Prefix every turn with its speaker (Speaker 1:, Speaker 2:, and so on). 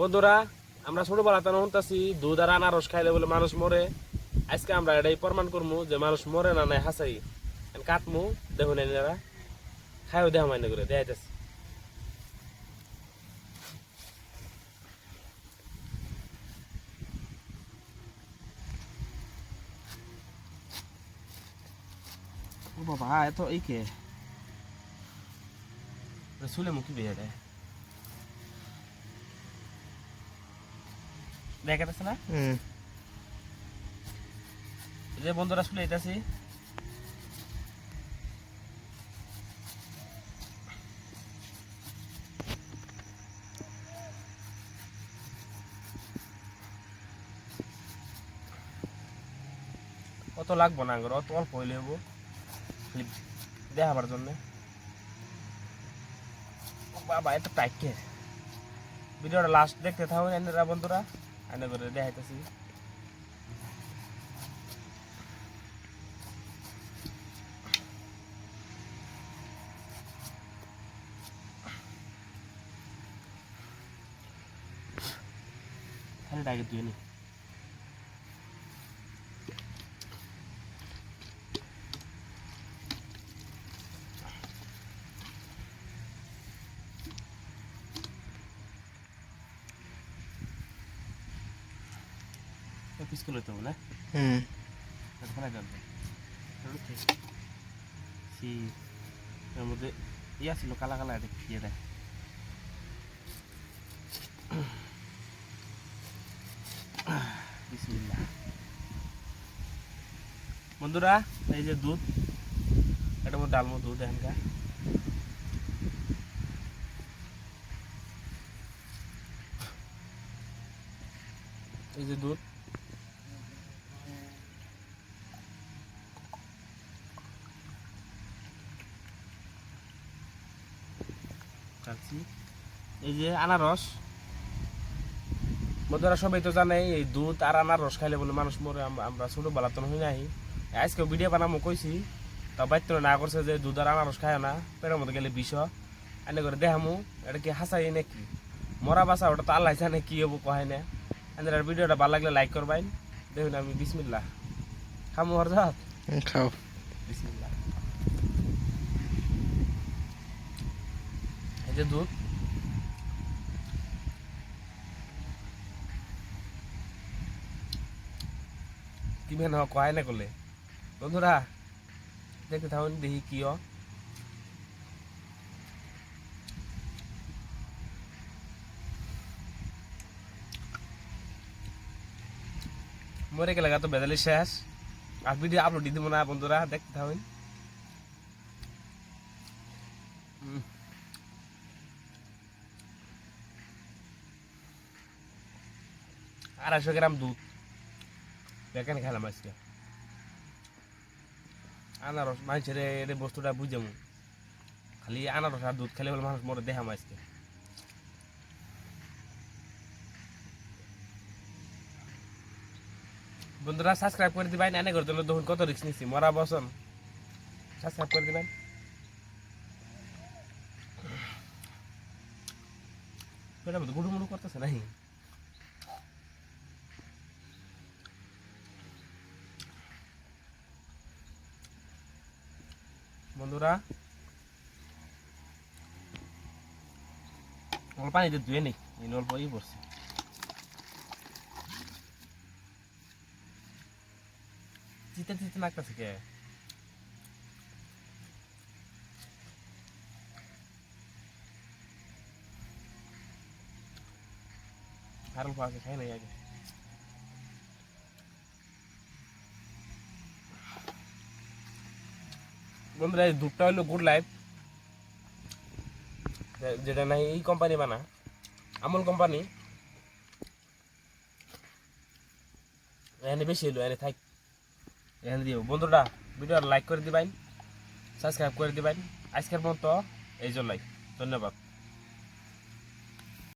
Speaker 1: বন্ধুরা, আমরা ছোটবেলা তো শুনতেছি দুধ আর আনারস খাইলে বলে মানুষ মরে। আজকে আমরা এটাই প্রমাণ করব যে মানুষ মরে না, নাই হাসাই। কাটমু দেখুন এনারা খাইও দেহ মাইনে করে দেখাইতেছি ও বাবা, এত এই কে? শুলে মুখি বেয়ে দেয়। দেখা যাচ্ছে না অত লাগবো না আঙ্গুর অত অল্প হইলে হব। দেখাবার জন্য। বাবা এত টাইকে ভিডিওটা লাস্ট দেখতে থাকুন বন্ধুরা। এনে করে দেখাইতেছি। খালি ডাকে তুই পিস করে তো না
Speaker 2: হুম
Speaker 1: ফেলা যাবে সি এর মধ্যে ইয়া ছিল কালা কালা এটা কি এটা বিসমিল্লাহ বন্ধুরা এই যে দুধ এটা মধ্যে ডালমো দুধ এখানকার এই যে দুধ কাটছি এই যে আনারস। বন্ধুরা সবাই তো জানে এই দুধ আর আনারস খাইলে বলে মানুষ মরে আম- আমরা ছোটবেলা তো হই নাই। আজকে ভিডিও বানামো কইছি তা বাইত্য না করছে যে দুধ আর আনারস খায় না পেটের মধ্যে গেলে বিষ এনে করে দেখামু এটা কি হাসাই নাকি? মরা বাসা ওটা তো আল্লাহ জানে কি হব কয় না। এদের ভিডিওটা ভালো লাগলে লাইক করবাইন দেখুন আমি বিসমিল্লা খামু হরজাত?
Speaker 2: খাও।
Speaker 1: বিসমিল্লাহ এই যে দুধ। কি মেন কয় না করলে বন্ধুরা, দেখতে থাকুন, দেখি কি। মরে গেলে তো বেদালি শেষ? আর ভিডিও আপলোড দিব না, বন্ধুরা, দেখতে থাকুন। আড়াইশো গ্রাম দুধ। দেখেন খেলাম আজকে। আনারস মানুষের এই বস্তুটা বুঝে খালি আনারস আর দুধ খেলে বলে মানুষ মরে দেখাম আজকে। বন্ধুরা সাবস্ক্রাইব করে দিবেন, এনে করে দিলে দেখুন কত রিক্স নিচ্ছি মরা বসন সাবস্ক্রাইব করে দিবেন। পেটের মধ্যে গুড়ু মুড়ু করতেছে নাকি? বন্ধুরা অল্প পানিতে ধুয়ে নেই এই অল্প ই পড়ছে চিতে চিতে নাকতেছে কে আর অল্প আছে খাই নাই বন্ধুরা দুধটা হলো গুড লাইফ যেটা নাই, এই কোম্পানি বানা, আমল কোম্পানি এনে বেশি এলো এনে থাক। এখানে দিও। বন্ধুরা ভিডিও লাইক করে দিবেন সাবস্ক্রাইব করে দিবেন। আজকের মতো এই জন্যই। ধন্যবাদ।